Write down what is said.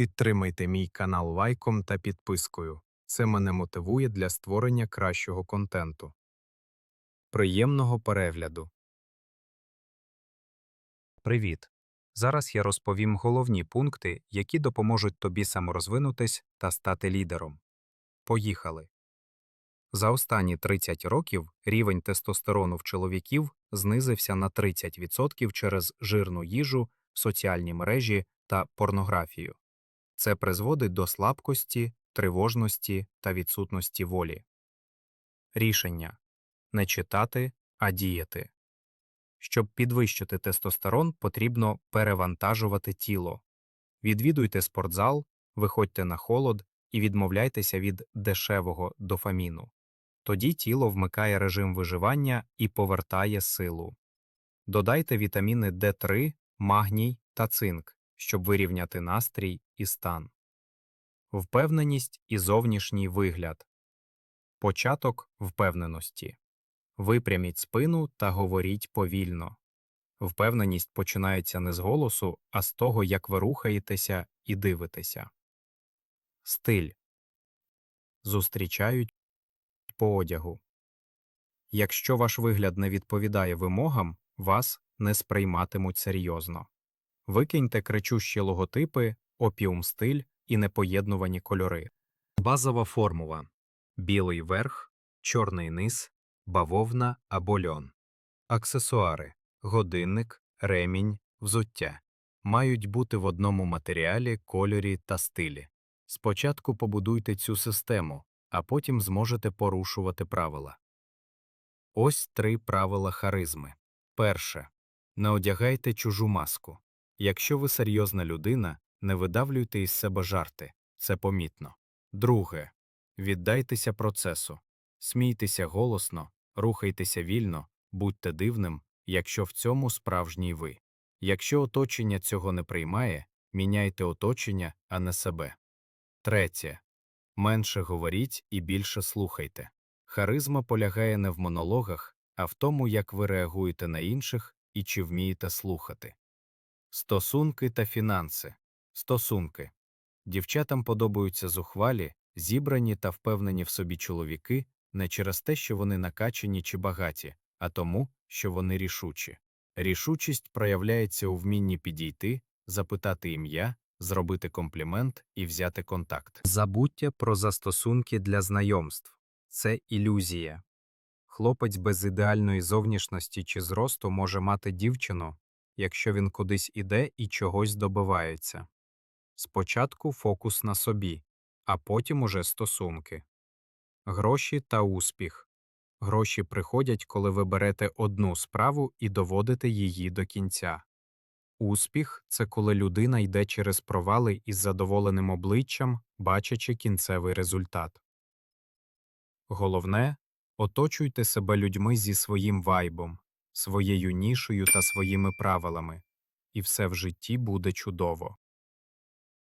Підтримайте мій канал лайком та підпискою. Це мене мотивує для створення кращого контенту. Приємного перегляду. Привіт! Зараз я розповім головні пункти, які допоможуть тобі саморозвинутись та стати лідером. Поїхали! За останні 30 років рівень тестостерону в чоловіків знизився на 30% через жирну їжу, соціальні мережі та порнографію. Це призводить до слабкості, тривожності та відсутності волі. Рішення не читати, а діяти. Щоб підвищити тестостерон, потрібно перевантажувати тіло. Відвідуйте спортзал, виходьте на холод і відмовляйтеся від дешевого дофаміну. Тоді тіло вмикає режим виживання і повертає силу. Додайте вітаміни D3, магній та цинк, щоб вирівняти настрій і стан. Впевненість і зовнішній вигляд. Початок впевненості. Випряміть спину та говоріть повільно. Впевненість починається не з голосу, а з того, як ви рухаєтеся і дивитеся. Стиль зустрічають по одягу. Якщо ваш вигляд не відповідає вимогам, вас не сприйматимуть серйозно. Викиньте кричущі логотипи, опіум стиль і непоєднувані кольори. Базова формула білий верх, чорний низ, бавовна або льон. Аксесуари годинник, ремінь, взуття мають бути в одному матеріалі, кольорі та стилі. Спочатку побудуйте цю систему, а потім зможете порушувати правила. Ось три правила харизми. Перше. Не одягайте чужу маску. Якщо ви серйозна людина, не видавлюйте із себе жарти, це помітно. Друге. Віддайтеся процесу. Смійтеся голосно, рухайтеся вільно, будьте дивним, якщо в цьому справжній ви. Якщо оточення цього не приймає, міняйте оточення, а не себе. Третє. Менше говоріть і більше слухайте. Харизма полягає не в монологах, а в тому, як ви реагуєте на інших і чи вмієте слухати. Стосунки та фінанси. Стосунки. Дівчатам подобаються зухвалі, зібрані та впевнені в собі чоловіки не через те, що вони накачані чи багаті, а тому, що вони рішучі. Рішучість проявляється у вмінні підійти, запитати ім'я, зробити комплімент і взяти контакт. Забудьте про застосунки для знайомств це ілюзія. Хлопець без ідеальної зовнішності чи зросту може мати дівчину, якщо він кудись іде і чогось добивається. Спочатку фокус на собі, а потім уже стосунки. Гроші та успіх. Гроші приходять, коли ви берете одну справу і доводите її до кінця. Успіх це коли людина йде через провали із задоволеним обличчям, бачачи кінцевий результат. Головне оточуйте себе людьми зі своїм вайбом, своєю нішою та своїми правилами, і все в житті буде чудово.